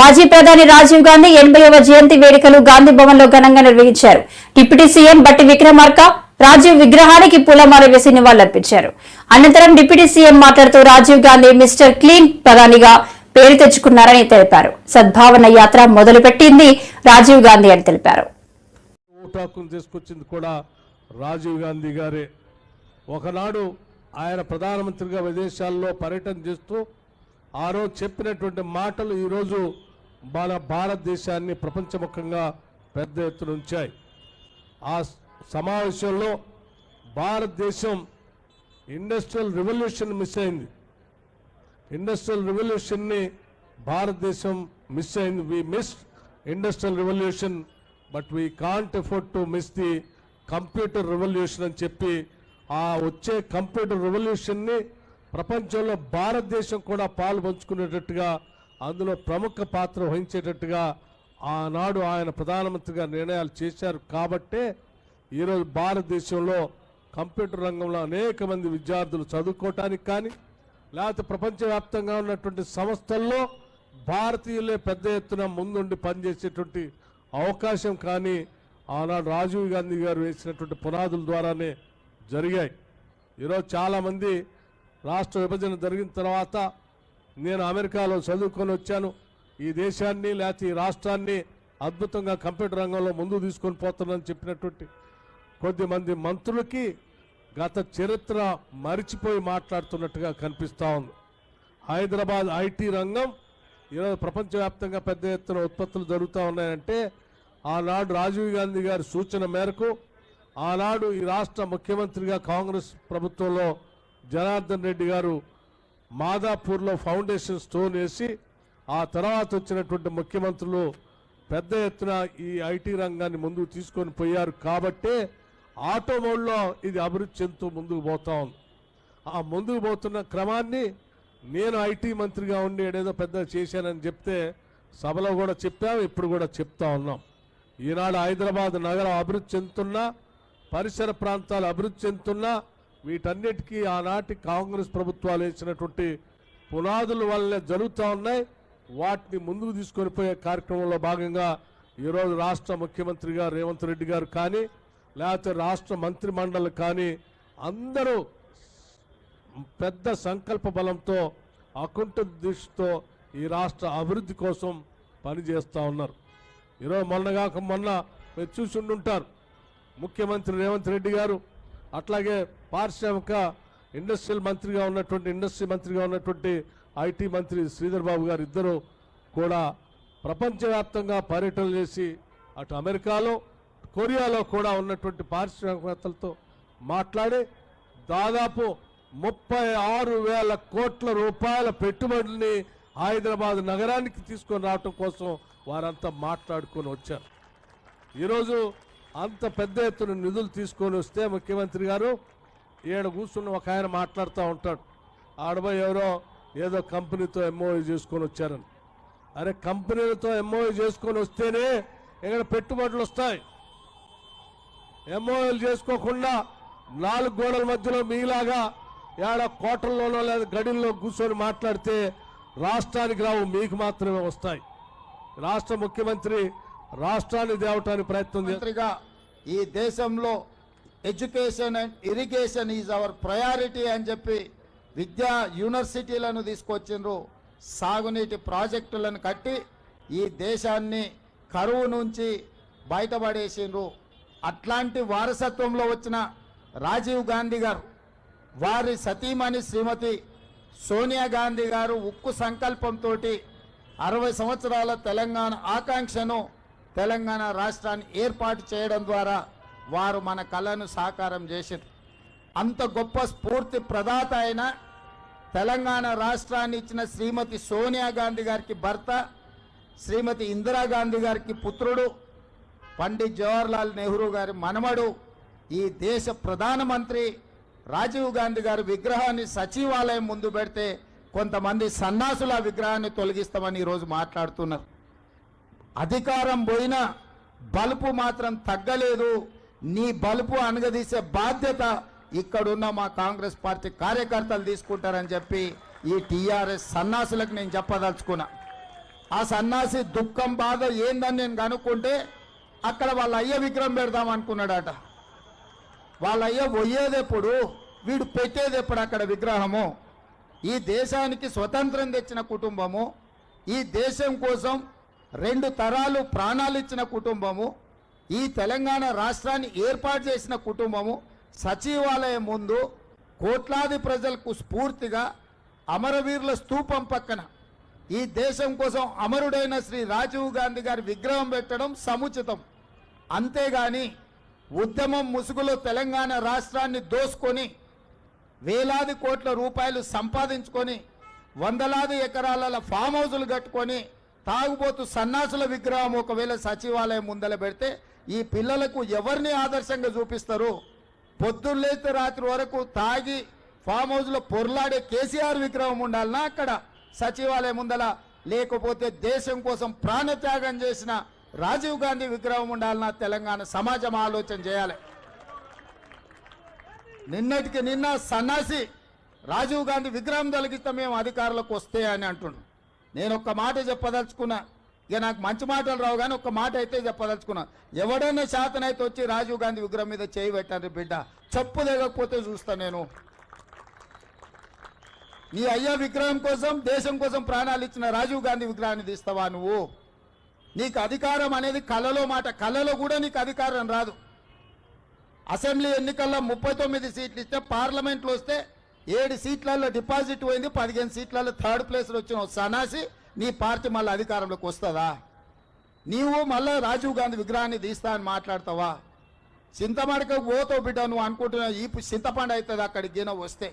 మాజీ ప్రధాని రాజీవ్ గాంధీ ఎనభైవ జయంతి వేడుకలు గాంధీ భవన్లో ఘనంగా నిర్వహించారు. డిప్యూటీ సీఎం బట్టి విక్రమార్క రాజీవ్ విగ్రహానికి పూలమాల వేసి నివాళులర్పించారు. అనంతరం డిప్యూటీ సీఎం మాట్లాడుతూ రాజీవ్ గాంధీ మిస్టర్ క్లీన్ ప్రధానిగా పేరు తెచ్చుకున్నారని తెలిపారు. సద్భావన యాత్ర మొదలుపెట్టింది రాజీవ్ గాంధీ అని తెలిపారు. తీసుకొచ్చింది కూడా రాజీవ్ గాంధీ గారే. ఒకనాడు ఆయన ప్రధానమంత్రిగా విదేశాల్లో పర్యటన చేస్తూ ఆ రోజు చెప్పినటువంటి మాటలు ఈరోజు మన భారతదేశాన్ని ప్రపంచముఖంగా పెద్ద ఎత్తున ఉంచాయి. ఆ సమావేశంలో భారతదేశం ఇండస్ట్రియల్ రెవల్యూషన్ మిస్ అయింది. ఇండస్ట్రియల్ రెవల్యూషన్ని భారతదేశం మిస్ అయింది. We miss industrial revolution but we can't afford to miss the computer revolution అని చెప్పి ఆ వచ్చే కంప్యూటర్ రెవల్యూషన్ని ప్రపంచంలో భారతదేశం కూడా పాలు పంచుకునేటట్టుగా అందులో ప్రముఖ పాత్ర వహించేటట్టుగా ఆనాడు ఆయన ప్రధానమంత్రిగా నిర్ణయాలు చేశారు. కాబట్టే ఈరోజు భారతదేశంలో కంప్యూటర్ రంగంలో అనేక మంది విద్యార్థులు చదువుకోవటానికి కానీ లేకపోతే ప్రపంచవ్యాప్తంగా ఉన్నటువంటి సంస్థల్లో భారతీయులే పెద్ద ఎత్తున ముందుండి పనిచేసేటువంటి అవకాశం కానీ ఆనాడు రాజీవ్ గాంధీ గారు వేసినటువంటి పునాదుల ద్వారానే జరిగాయి. ఈరోజు చాలామంది రాష్ట్ర విభజన జరిగిన తర్వాత నేను అమెరికాలో చదువుకొని వచ్చాను. ఈ దేశాన్ని లేకపోతే ఈ రాష్ట్రాన్ని అద్భుతంగా కంప్యూటర్ రంగంలో ముందు తీసుకొని పోతున్నానని చెప్పినటువంటి కొద్దిమంది మంత్రులకి గత చరిత్ర మరిచిపోయి మాట్లాడుతున్నట్టుగా కనిపిస్తూ ఉంది. హైదరాబాద్ ఐటీ రంగం ఈరోజు ప్రపంచవ్యాప్తంగా పెద్ద ఎత్తున ఉత్పత్తులు జరుగుతూ ఉన్నాయంటే ఆనాడు రాజీవ్ గాంధీ గారి సూచన మేరకు ఆనాడు ఈ రాష్ట్ర ముఖ్యమంత్రిగా కాంగ్రెస్ ప్రభుత్వంలో జనార్దన్ రెడ్డి గారు మాదాపూర్లో ఫౌండేషన్ స్టోన్ వేసి ఆ తర్వాత వచ్చినటువంటి ముఖ్యమంత్రులు పెద్ద ఎత్తున ఈ ఐటీ రంగాన్ని ముందుకు తీసుకొని పోయారు కాబట్టే ఆటోమోడ్లో ఇది అభివృద్ధి చెందుతూ ముందుకు పోతా ఉంది. ఆ ముందుకు పోతున్న క్రమాన్ని నేను ఐటీ మంత్రిగా ఉండి ఏదేదో పెద్ద చేశానని చెప్తే సభలో కూడా చెప్పాం ఇప్పుడు కూడా చెప్తా ఉన్నాం. ఈనాడు హైదరాబాద్ నగరం అభివృద్ధి చెందుతున్నా పరిసర ప్రాంతాలు అభివృద్ధి చెందుతున్నా వీటన్నిటికీ ఆనాటి కాంగ్రెస్ ప్రభుత్వాలు వేసినటువంటి పునాదుల వల్లే జరుగుతూ ఉన్నాయి. వాటిని ముందుకు తీసుకొని పోయే కార్యక్రమంలో భాగంగా ఈరోజు రాష్ట్ర ముఖ్యమంత్రిగా రేవంత్ రెడ్డి గారు కానీ లేకపోతే రాష్ట్ర మంత్రి మండలి కానీ అందరూ పెద్ద సంకల్ప బలంతో అకుంఠ దృష్టితో ఈ రాష్ట్ర అభివృద్ధి కోసం పనిచేస్తూ ఉన్నారు. ఈరోజు మొన్నగాక మొన్న మీరు చూసి ఉండుంటారు. ముఖ్యమంత్రి రేవంత్ రెడ్డి గారు అట్లాగే పారిశ్రామిక ఇండస్ట్రియల్ మంత్రిగా ఉన్నటువంటి ఇండస్ట్రీ మంత్రిగా ఉన్నటువంటి ఐటీ మంత్రి శ్రీధర్ బాబు గారు ఇద్దరు కూడా ప్రపంచవ్యాప్తంగా పర్యటనలు చేసి అటు అమెరికాలో కొరియాలో కూడా ఉన్నటువంటి పారిశ్రామికవేత్తలతో మాట్లాడి దాదాపు ముప్పై ఆరు వేల కోట్ల రూపాయల పెట్టుబడుల్ని హైదరాబాద్ నగరానికి తీసుకొని రావటం కోసం వారంతా మాట్లాడుకొని వచ్చారు. ఈరోజు అంత పెద్ద ఎత్తున నిధులు తీసుకొని వస్తే ముఖ్యమంత్రి గారు ఈడ కూర్చున్న ఒక ఆయన మాట్లాడుతూ ఉంటాడు. ఆడబోయి ఎవరో ఏదో కంపెనీతో ఎంఓయూ చేసుకొని వచ్చారని. అరే కంపెనీలతో ఎంఓయూ చేసుకొని వస్తేనే ఇక్కడ పెట్టుబడులు వస్తాయి. ఎంఓఎల్ చేసుకోకుండా నాలుగు గోడల మధ్యలో మీలాగా ఏడ కోటల్లోనో లేదా గడిల్లో కూర్చొని మాట్లాడితే రాష్ట్రానికి రావు మీకు మాత్రమే వస్తాయి. రాష్ట్ర ముఖ్యమంత్రి రాష్ట్రాన్ని తేవటానికి ప్రయత్నం చేస్తారు మంత్రిగా ఈ దేశంలో education and irrigation is our priority అని చెప్పి విద్యా యూనివర్సిటీలను తీసుకొచ్చిండ్రు. సాగునీటి ప్రాజెక్టులను కట్టి ఈ దేశాన్ని కరువు నుంచి బయటపడేసిండ్రు. అట్లాంటి వారసత్వంలో వచ్చిన రాజీవ్ గాంధీ గారు వారి సతీమణి శ్రీమతి సోనియా గాంధీ గారు ఉక్కు సంకల్పంతో అరవై సంవత్సరాల తెలంగాణ ఆకాంక్షను తెలంగాణ రాష్ట్రాన్ని ఏర్పాటు చేయడం ద్వారా వారు మన కళను సాకారం చేశారు అంత గొప్ప స్ఫూర్తి ప్రదాత అయిన తెలంగాణ రాష్ట్రాన్ని ఇచ్చిన శ్రీమతి సోనియా గాంధీ గారికి భర్త శ్రీమతి ఇందిరాగాంధీ గారికి పుత్రుడు పండిత్ జవహర్లాల్ నెహ్రూ గారి మనమడు ఈ దేశ ప్రధానమంత్రి రాజీవ్ గాంధీ గారి విగ్రహాన్ని సచివాలయం ముందు పెడితే కొంతమంది సన్నాసుల విగ్రహాన్ని తొలగిస్తామని ఈరోజు మాట్లాడుతున్నారు. అధికారం పోయినా బలుపు మాత్రం తగ్గలేదు. నీ బలుపు అనగదీసే బాధ్యత ఇక్కడున్న మా కాంగ్రెస్ పార్టీ కార్యకర్తలు తీసుకుంటారని చెప్పి ఈ టీఆర్ఎస్ సన్నాసులకు నేను చెప్పదలుచుకున్నా. ఆ సన్నాసి దుఃఖం బాధ ఏందని నేను కనుక్కుంటే అక్కడ వాళ్ళ అయ్య విగ్రహం పెడదాం అనుకున్నాడట. వాళ్ళ అయ్య పోయేదెప్పుడు వీడు పెట్టేది ఎప్పుడు అక్కడ విగ్రహము? ఈ దేశానికి స్వతంత్రం తెచ్చిన కుటుంబము ఈ దేశం కోసం రెండు తరాలు ప్రాణాలు ఇచ్చిన కుటుంబము ఈ తెలంగాణ రాష్ట్రాన్ని ఏర్పాటు చేసిన కుటుంబము సచివాలయం ముందు కోట్లాది ప్రజలకు స్ఫూర్తిగా అమరవీరుల స్తూపం పక్కన. ఈ దేశం కోసం అమరుడైన శ్రీ రాజీవ్ గాంధీ గారి విగ్రహం పెట్టడం సముచితం. అంతేగాని ఉద్యమం ముసుగులో తెలంగాణ రాష్ట్రాన్ని దోసుకొని వేలాది కోట్ల రూపాయలు సంపాదించుకొని వందలాది ఎకరాల ఫామ్ హౌజులు కట్టుకొని తాగుబోతు సన్నాసుల విగ్రహం ఒకవేళ సచివాలయం ముందల పెడితే ఈ పిల్లలకు ఎవరిని ఆదర్శంగా చూపిస్తారు? పొద్దున్నేస్తే రాత్రి వరకు తాగి ఫామ్ హౌస్లో పొర్లాడే కేసీఆర్ విగ్రహం ఉండాలనా అక్కడ? సచివాలయం ముందల? లేకపోతే దేశం కోసం ప్రాణత్యాగం చేసిన రాజీవ్ గాంధీ విగ్రహం ఉండాలన్నా తెలంగాణ సమాజం ఆలోచన చేయాలి. నిన్నటికి నిన్న సన్నాసి రాజీవ్ గాంధీ విగ్రహం తొలగిస్తే మేము అధికారులకు వస్తే అని అంటున్నాం నేను ఒక్క మాట చెప్పదలుచుకున్నా. ఇక నాకు మంచి మాటలు రావు కానీ ఒక్క మాట అయితే చెప్పదలుచుకున్నా. ఎవడైనా అయితే వచ్చి రాజీవ్ గాంధీ విగ్రహం మీద చేయి పెట్టండి బిడ్డ. చెప్పు లేకపోతే చూస్తా నేను. నీ అయ్యా విగ్రహం కోసం దేశం కోసం ప్రాణాలు ఇచ్చిన రాజీవ్ గాంధీ విగ్రహాన్ని తీస్తావా నువ్వు? నీకు అధికారం అనేది కళలో మాట. కళలో కూడా నీకు అధికారం రాదు. అసెంబ్లీ ఎన్నికల్లో ముప్పై తొమ్మిది సీట్లు ఇస్తే పార్లమెంట్లో వస్తే ఏడు సీట్లలో డిపాజిట్ పోయింది పదిహేను సీట్లలో థర్డ్ ప్లేస్లో వచ్చిన సనాసి నీ పార్టీ మళ్ళీ అధికారంలోకి వస్తుందా? నీవు మళ్ళీ రాజీవ్ గాంధీ విగ్రహాన్ని తీస్తా అని మాట్లాడతావా? చింతమడక పోతావు బిడ్డ నువ్వు అనుకుంటున్నావు ఈ చింతపండు అవుతుంది అక్కడికి గిన వస్తే.